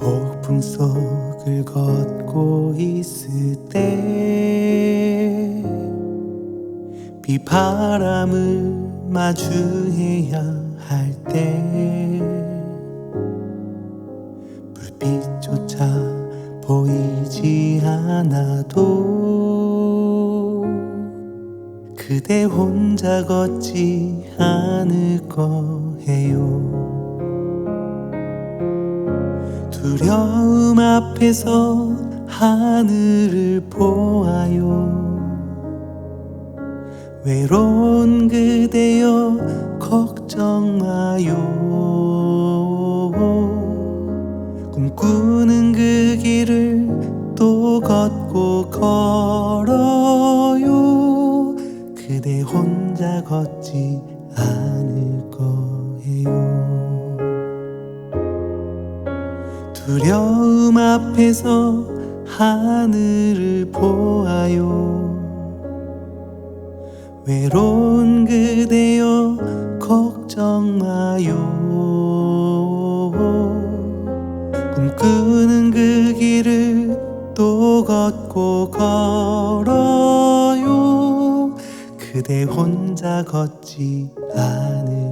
폭풍 속을 걷고 있을 때 비바람을 마주해야 할 때 불빛조차 보이지 않아도 그대 혼자 걷지 않을 거예요 두려움 앞에서 하늘을 보아요. 외로운 그대여 걱정 마요. 꿈꾸는 그 길을 또 걷고 걸어요. 그대 혼자 걷지 않을 두려움 앞에서 하늘을 보아요. 외로운 그대여 걱정 마요. 꿈꾸는 그 길을 또 걷고 걸어요. 그대 혼자 걷지 않을